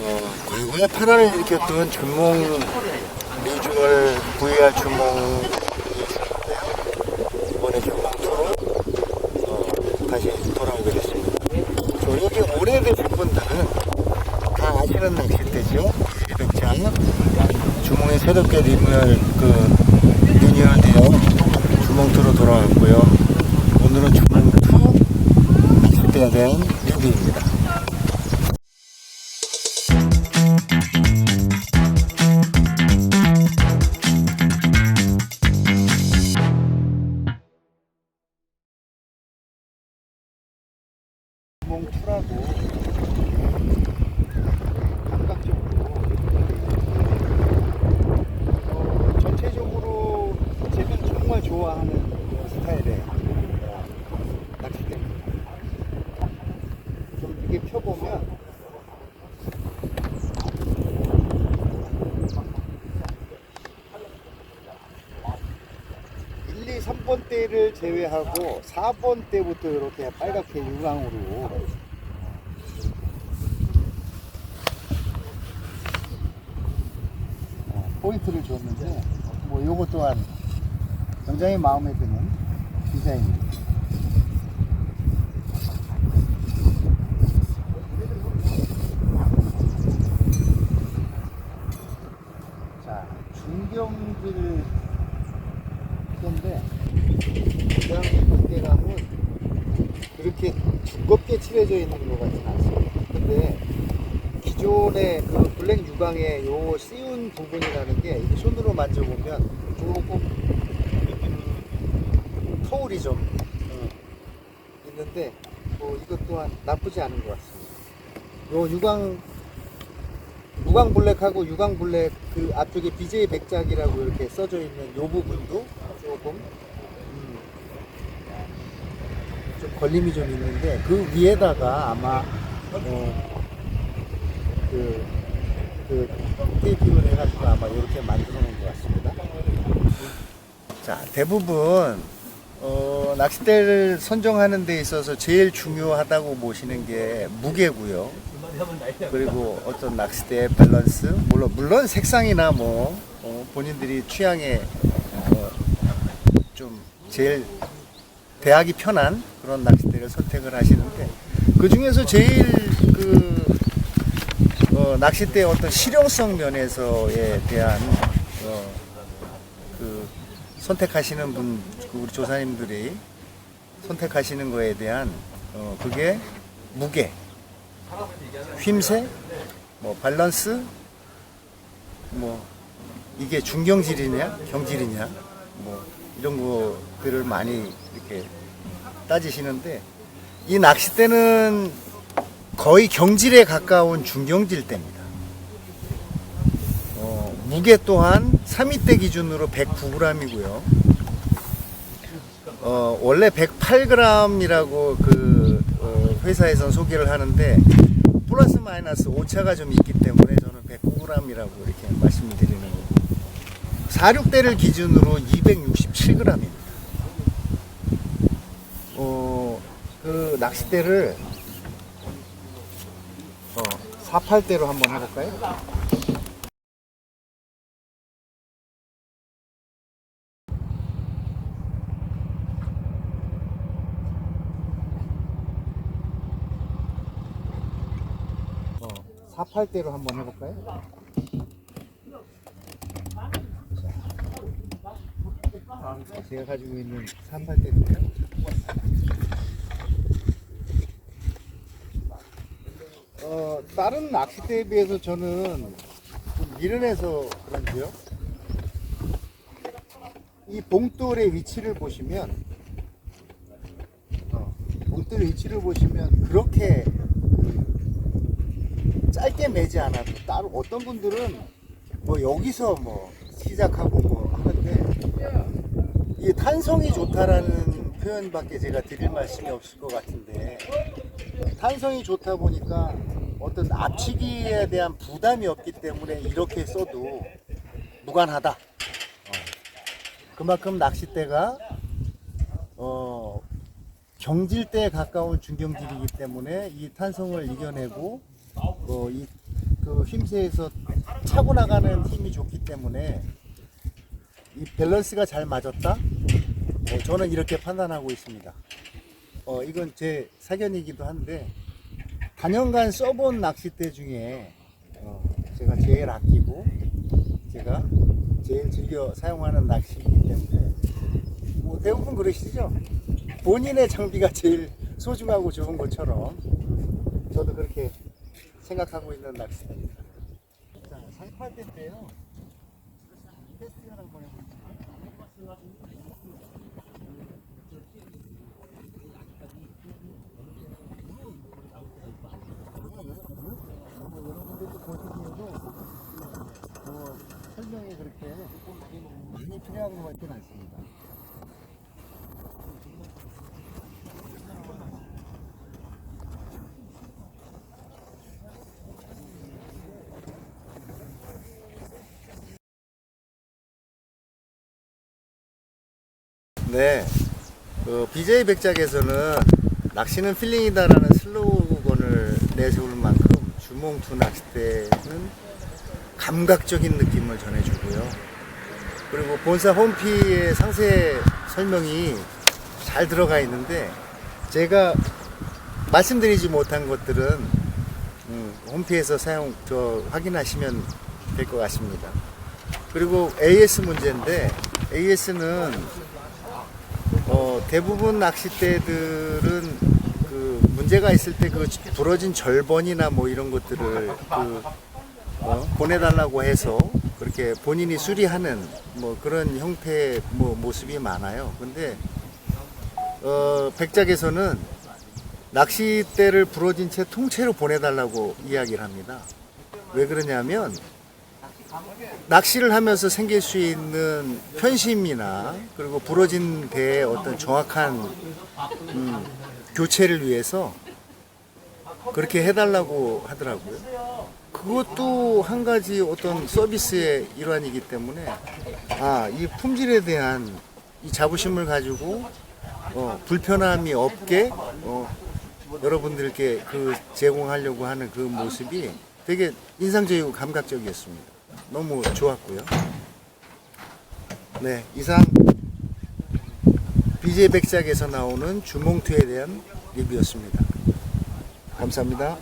왜 파란을 일으켰던 준몽 리중을 VR 있었는데요. 이번에 준몽2로 어, 다시 돌아오게 됐습니다. 저 여기 오래되신 분들은 다 아시는 낚싯대죠. 세덕장 주몽이 새롭게 리뉴얼 그 리뉴얼되어 주몽2로 돌아왔고요. 오늘은 주몽2 낚싯대에 대한 리뷰입니다. 감각적으로 어, 전체적으로 제가 정말 좋아하는 스타일의 어, 낚싯대입니다. 좀 이게 펴보면 3번 대를 제외하고 4번 대부터 이렇게 빨갛게 유광으로 어, 포인트를 줬는데 뭐 요거 또한 굉장히 마음에 드는 디자인입니다. 자, 중경질 건데 그냥 이때랑은 그렇게 두껍게 칠해져 있는 것 같지는 않습니다. 근데 기존의 그 유광의 요 씌운 부분이라는 게 손으로 만져보면 조금 터울이 좀 어, 있는데 뭐 이것 또한 나쁘지 않은 것 같습니다. 요 유광 무광 블랙하고 유광 블랙 그 앞쪽에 BJ 백작이라고 이렇게 써져 있는 요 부분도 조금 음, 좀 걸림이 좀 있는데 그 위에다가 아마 어, 그, 그 테이핑을 해가지고 아마 이렇게 만들어 놓은 것 같습니다. 자 대부분 어, 낚싯대를 선정하는 데 있어서 제일 중요하다고 보시는 게 무게고요. 그리고 어떤 낚싯대의 밸런스, 물론 물론 색상이나 뭐 어, 본인들이 취향에 어, 좀 제일 대하기 편한 그런 낚싯대를 선택을 하시는데 그 중에서 제일 그 어, 낚싯대의 어떤 실용성 면에서에 대한 어, 그 선택하시는 분, 그 우리 조사님들이 선택하시는 거에 대한 어, 그게 무게, 휨새, 뭐 밸런스, 뭐 이게 중경질이냐, 경질이냐, 뭐 이런 것들을 많이 이렇게 따지시는데 이 낚싯대는 거의 경질에 가까운 중경질대입니다. 어, 무게 또한 3위대 기준으로 109g이고요. 어, 원래 108g이라고 그 어, 회사에선 소개를 하는데 플러스 마이너스 오차가 좀 있기 때문에 저는 109g이라고 이렇게 말씀을 드리는 거고 46대를 기준으로 267g입니다. 어, 그 낚싯대를 어, 48대로 한번 해볼까요? 어, 48대로 한번 해볼까요? 자, 제가 가지고 있는 38대인데요. 다른 낚싯대에 비해서 저는 좀 미련해서 그런지요. 이 봉돌의 위치를 보시면, 어, 봉돌의 위치를 보시면 그렇게 짧게 매지 않아도 따로 어떤 분들은 뭐 여기서 뭐 시작하고 뭐 하는데 이게 탄성이 좋다라는 표현밖에 제가 드릴 말씀이 없을 것 같은데 탄성이 좋다 보니까 어떤 앞치기에 대한 부담이 없기 때문에 이렇게 써도 무관하다. 어. 그만큼 낚싯대가 어, 경질대에 가까운 중경질이기 때문에 이 탄성을 이겨내고 어, 이, 그그 힘새에서 차고 나가는 힘이 좋기 때문에 이 밸런스가 잘 맞았다. 어, 저는 이렇게 판단하고 있습니다. 어, 이건 제 사견이기도 한데 단연간 써본 낚싯대 중에 어, 제가 제일 아끼고 제가 제일 즐겨 사용하는 낚시이기 때문에 뭐 대부분 그러시죠. 본인의 장비가 제일 소중하고 좋은 것처럼 저도 그렇게 생각하고 있는 낚시입니다. 자, 살파대인데요. 테스팅을 한번 해볼게요. 여러분들도 보시기에도 뭐 설명이 그렇게 많이 필요한 것 같지는 않습니다. 네, 그 BJ 백작에서는 낚시는 필링이다라는 슬로건을 내세울 만큼 주몽투 낚싯대는 감각적인 느낌을 전해주고요. 그리고 본사 홈피의 상세 설명이 잘 들어가 있는데 제가 말씀드리지 못한 것들은 음, 홈피에서 사용 저 확인하시면 될 것 같습니다. 그리고 AS 문제인데 AS는 어, 대부분 낚싯대들은 그 문제가 있을 때 그 부러진 절번이나 뭐 이런 것들을 그 어, 보내달라고 해서 그렇게 본인이 수리하는 뭐 그런 형태의 뭐 모습이 많아요. 근데 어, 백작에서는 낚싯대를 부러진 채 통째로 보내달라고 이야기를 합니다. 왜 그러냐면 낚시를 하면서 생길 수 있는 편심이나 그리고 부러진 배의 어떤 정확한 음, 교체를 위해서 그렇게 해달라고 하더라고요. 그것도 한 가지 어떤 서비스의 일환이기 때문에 아, 이 품질에 대한 이 자부심을 가지고 어, 불편함이 없게 어, 여러분들께 그 제공하려고 하는 그 모습이 되게 인상적이고 감각적이었습니다. 너무 좋았고요. 네, 이상 BJ 백작에서 나오는 주몽투에 대한 리뷰였습니다. 감사합니다.